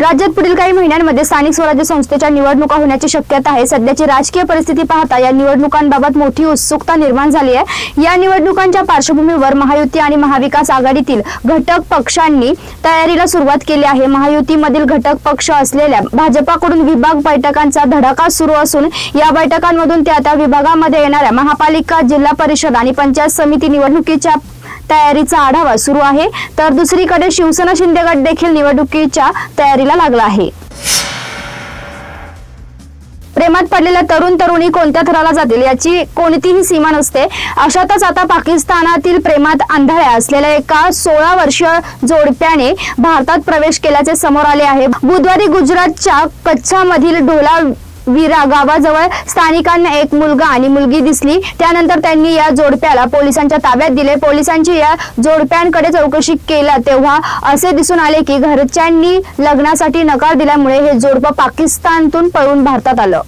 राज्यात पुढील काही महिन्यांमध्ये स्थानिक स्वराज्य संस्थेच्या निवडणुका होण्याची शक्यता आहे. सध्याची राजकीय परिस्थिती पाहता या निवडणुकांबाबत मोठी उत्सुकता निर्माण झाली आहे. या निवडणुकांच्या पार्श्वभूमीवर महायुती आणि महाविकास आघाडीतील घटक पक्षांनी तयारीला सुरुवात केली आहे. महायुतीमधील घटक पक्ष असलेल्या भाजपाकडून विभाग बैठकांचा धडाका सुरू असून या बैठकांमधून त्या त्या विभागामध्ये येणाऱ्या महापालिका जिल्हा परिषद आणि पंचायत समिती निवडणुकीच्या तयारीचा आढावा सुरू आहे. तर दुसरीकडे शिवसेना शिंदे गट देखील निवडणुकीच्या तयारीला लागला आहे. प्रेमात पडलेल्या तरुण तरुणी कोणत्या थराला जातील याची कोणतीही सीमा नसते. अशातच आता पाकिस्तानातील प्रेमात आंधळ्या असलेल्या एका सोळा वर्षीय जोडप्याने भारतात प्रवेश केल्याचे समोर आले आहे. बुधवारी गुजरातच्या कच्छामधील ढोला विरा गावाजवळ स्थानिकांना एक मुलगा आणि मुलगी दिसली. त्यानंतर त्यांनी या जोडप्याला पोलिसांच्या ताब्यात दिले. पोलिसांची या जोडप्यांकडे चौकशी केला तेव्हा असे दिसून आले की घरच्यांनी लग्नासाठी नकार दिल्यामुळे हे जोडपं पाकिस्तानतून पळून भारतात आलं.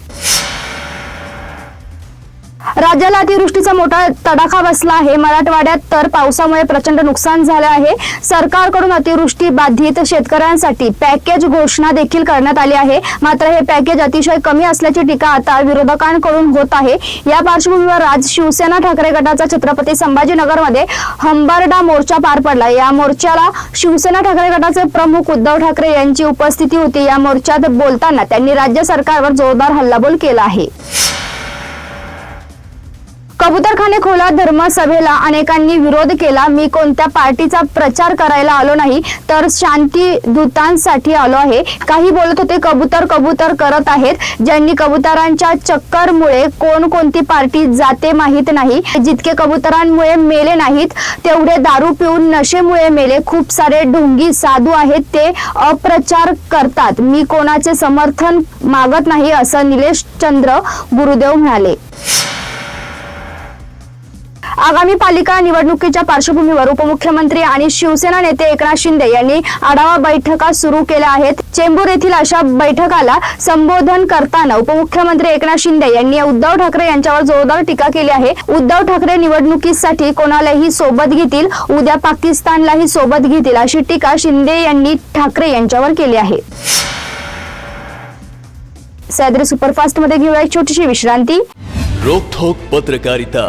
राज्याला अतिवृष्टीचा मोठा तडाखा बसला आहे. मराठवाड्यात तर पावसामुळे प्रचंड नुकसान झालं आहे. सरकारकडून अतिवृष्टी बाधित शेतकऱ्यांसाठी पॅकेज घोषणा देखील करण्यात आली आहे. मात्र हे पॅकेज अतिशय कमी असल्याची टीका आता विरोधकांकडून होत आहे. या पार्श्वभूमीवर आज शिवसेना ठाकरे गटाचा छत्रपती संभाजीनगरमध्ये हंबरडा मोर्चा पार पडला. या मोर्चाला शिवसेना ठाकरे गटाचे प्रमुख उद्धव ठाकरे यांची उपस्थिती होती. या मोर्चात बोलताना त्यांनी राज्य सरकारवर जोरदार हल्लाबोल केला आहे. कबुतरखाने खोला धर्मसभेला अनेकांनी विरोध केला. मी कोणत्या पार्टीचा प्रचार करायला आलो नाही तर शांती दूतांसाठी आलो आहे. काही बोलत होते कबूतर कबूतर करत आहेत. ज्यांनी कबुतरांच्या चक्करमुळे कोण कोणती पार्टी जाते माहीत नाही. जितके कबुतरांमुळे मेले नाहीत तेवढे दारू पिऊन नशेमुळे मेले. खूप सारे ढोंगी साधू आहेत ते अप्रचार करतात. मी कोणाचे समर्थन मागत नाही असं निलेश चंद्र गुरुदेव म्हणाले. आगामी पालिका निवडणुकीच्या पार्श्वभूमीवर उपमुख्यमंत्री आणि शिवसेना नेते एकनाथ शिंदे यांनी आढावा बैठका सुरू केल्या आहेत. चेंबूर येथील अशा बैठकाला संबोधन करताना उपमुख्यमंत्री एकनाथ शिंदे यांनी उद्धव ठाकरे यांच्यावर जोरदार टीका केली आहे. उद्धव ठाकरे निवडणुकीसाठी कोणालाही सोबत घेतील उद्या पाकिस्तानलाही सोबत घेतील अशी टीका शिंदे यांनी ठाकरे यांच्यावर केली आहे. सह्याद्री सुपरफास्टमध्ये घेऊया एक छोटीशी विश्रांती. रोखोक पत्रकारिता.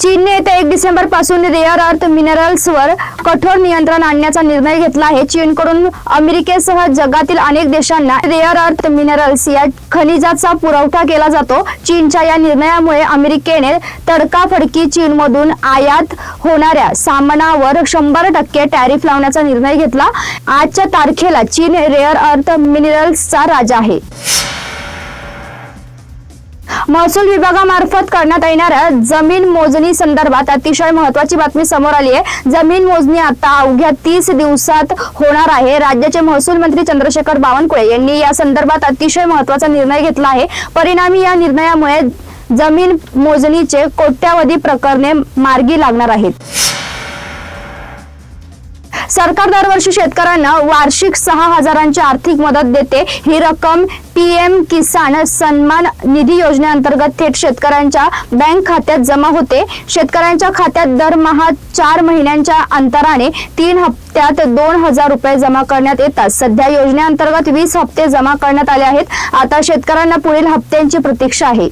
चीनने येत्या एक डिसेंबरपासून रेअर अर्थ मिनरल्सवर कठोर नियंत्रण आणण्याचा निर्णय घेतला आहे. चीनकडून अमेरिकेसह जगातील अनेक देशांना रेअर अर्थ मिनरल्स या खनिजाचा पुरवठा केला जातो. चीनच्या या निर्णयामुळे अमेरिकेने तडकाफडकी चीनमधून आयात होणाऱ्या सामानावर शंभर टक्के टॅरिफ लावण्याचा निर्णय घेतला. आजच्या तारखेला चीन रेअर अर्थ मिनरल्सचा राजा आहे. महसूल विभागामार्फत करण्यात येणाऱ्या जमीन मोजणी संदर्भात अतिशय महत्वाची बातमी समोर आली आहे. जमीन मोजणी आता अवघ्या तीस दिवसात होणार आहे. राज्याचे महसूल मंत्री चंद्रशेखर बावनकुळे यांनी या संदर्भात अतिशय महत्त्वाचा निर्णय घेतला आहे. परिणामी या निर्णयामुळे जमीन मोजणीचे कोट्यावधी प्रकरणे मार्गी लागणार आहेत. सरकार दरवर्षी शेतकऱ्यांना वार्षिक सहा हजारांची आर्थिक मदत देते. ही रक्कम पीएम किसान सन्मान निधी योजनेअंतर्गत थेट शेतकऱ्यांच्या बँक खात्यात जमा होते. शेतकऱ्यांच्या खात्यात दरमहा चार महिन्यांच्या अंतराने तीन हप्त्यात दोन हजार रुपये जमा करण्यात येतात. सध्या योजनेअंतर्गत वीस हप्ते जमा करण्यात आले आहेत. आता शेतकऱ्यांना पुढील हप्त्यांची प्रतीक्षा आहे.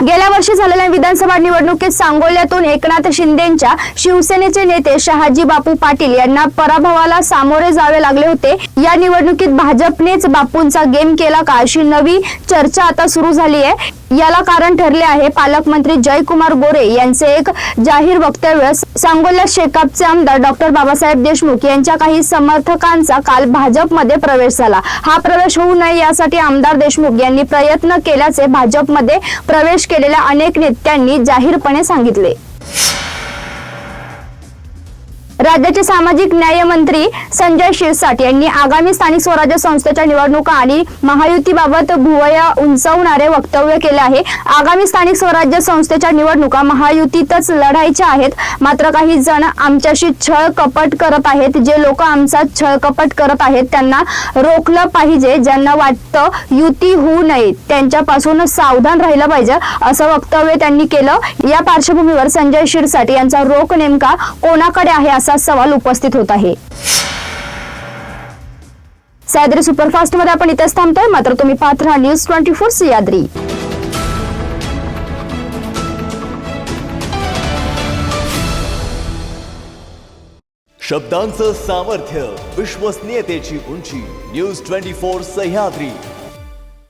गेल्या वर्षी झालेल्या विधानसभा निवडणुकीत सांगोल्यातून एकनाथ शिंदेच्या शिवसेनेचे नेते शहाजी बापू पाटील यांना पराभवाला सामोरे जावे लागले होते. या निवडणुकीत भाजपनेच बापूंचा गेम केला का अशी नवी चर्चा आता सुरू झाली आहे. याला कारण ठरले आहे पालकमंत्री जयकुमार गोरे यांचे एक जाहीर वक्तव्य. सांगोला शेकापचे आमदार डॉक्टर बाबासाहेब देशमुख यांच्या काही समर्थकांचा काल भाजपमध्ये प्रवेश झाला. हा प्रवेश होऊ नये यासाठी आमदार देशमुख यांनी प्रयत्न केल्याचे भाजपमध्ये प्रवेश केलेल्या अनेक नेत्यांनी जाहीरपणे सांगितले. राज्याचे सामाजिक न्याय मंत्री संजय शिरसाट यांनी आगामी स्थानिक स्वराज्य संस्थेच्या निवडणुका आणि महायुतीबाबत भुवया उंचावणारे वक्तव्य केले आहे. आगामी स्थानिक स्वराज्य संस्थेच्या निवडणुका महायुतीतच लढायच्या आहेत. मात्र काही जण आमच्याशी छळ कपट करत आहेत. जे लोक आमचा छळ कपट करत आहेत त्यांना रोखलं पाहिजे. ज्यांना वाटतं युती होऊ नये त्यांच्यापासून सावधान राहिलं पाहिजे असं वक्तव्य त्यांनी केलं. या पार्श्वभूमीवर संजय शिरसाट यांचा रोख नेमका कोणाकडे आहे असा सवाल उपस्थित होत आहे. सह्याद्री सुपरफास्टमध्ये आपण इथेच थांबतोय. मात्र तुम्ही पाहत राहा न्यूज ट्वेंटी फोर सह्याद्री शब्दांचं सामर्थ्य विश्वसनीयतेची उंची न्यूज ट्वेंटी फोर सह्याद्री.